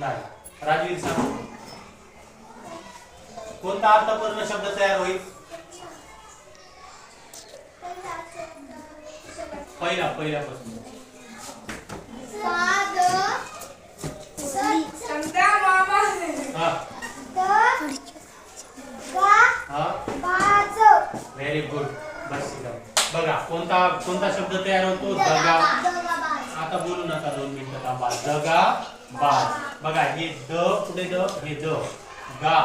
नाही. राजवीर सांग. कोणता अर्थपूर्ण शब्द तयार होईल? पहिला पहिल्यापासून. हा. व्हेरी गुड बस बघा कोणता कोणता शब्द तयार होतो? दगा. आता बोलू नका दोन मिनिटं थांबा. दगा. बाज बघा हे द पुढे द? हे द गा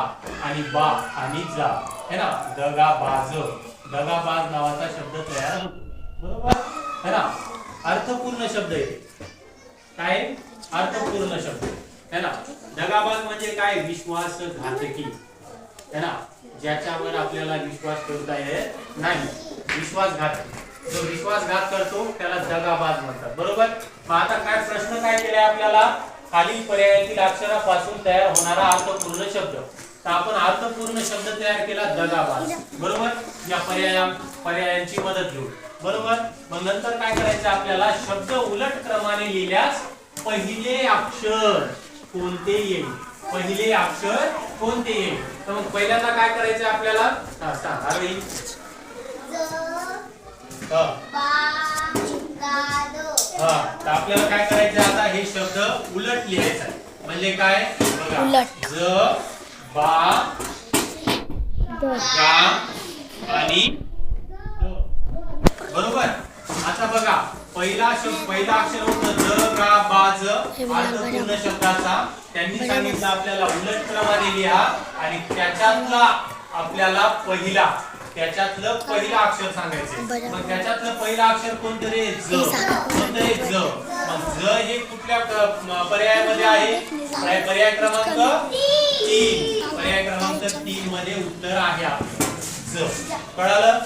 आणि बा आणि जा. है ना? दगा बाज दगा बाज नावाचा शब्द तयार होतो. बरोबर? है ना? अर्थपूर्ण शब्द आहे काय? अर्थपूर्ण शब्द है ना? दगाबाज म्हणजे काय? विश्वास घातकी है ना? ज्याच्यावर आपल्याला विश्वास ठेवता येत नाही. विश्वासघात जो विश्वासघात करतो त्याला दगाबाज म्हणतात. बरोबर? मग आता काय प्रश्न काय केलाय आपल्याला? खालील पर्यायातील अक्षरापासून तयार होणारा अर्थपूर्ण शब्द. तर आपण अर्थपूर्ण शब्द तयार केला दगाबाज. बरोबर? या पर्याया पर्यायांची मदत घेऊ बरोबर? मग नंतर काय करायचं आपल्याला? शब्द उलट क्रमाने लिहिल्यास पहिले अक्षर कोणते येईल? पहिले अक्षर कोणते येईल? तर मग पहिल्यांदा काय करायचं आपल्याला? हा, सांग. अरे. तर आपल्याला काय करायचं आता? उलट लिहायचं. आहे. म्हणजे काय? बघा. उलट. ज बा गा आणि. बरोबर? आता बघा. पहिला शब्द पहिला अक्षर होतं ज गा बा ज. हे अर्थपूर्ण. शब्दाचा त्यांनी सांगितलं आपल्याला उलट क्रमाने लिहा. आणि त्याच्यातला आपल्याला पहिला त्याच्यातलं पहिला अक्षर सांगायचं. बरं. मग त्याच्यातलं पहिलं अक्षर कोणतं रे? ज. हे सांगा. कोणतं रे? ज. हे कुठल्या पर्यायामध्ये आहे? पर्याय क्रमांक तीन. पर्याय क्रमांक तीन मध्ये उत्तर आहे आपलं. कळालं?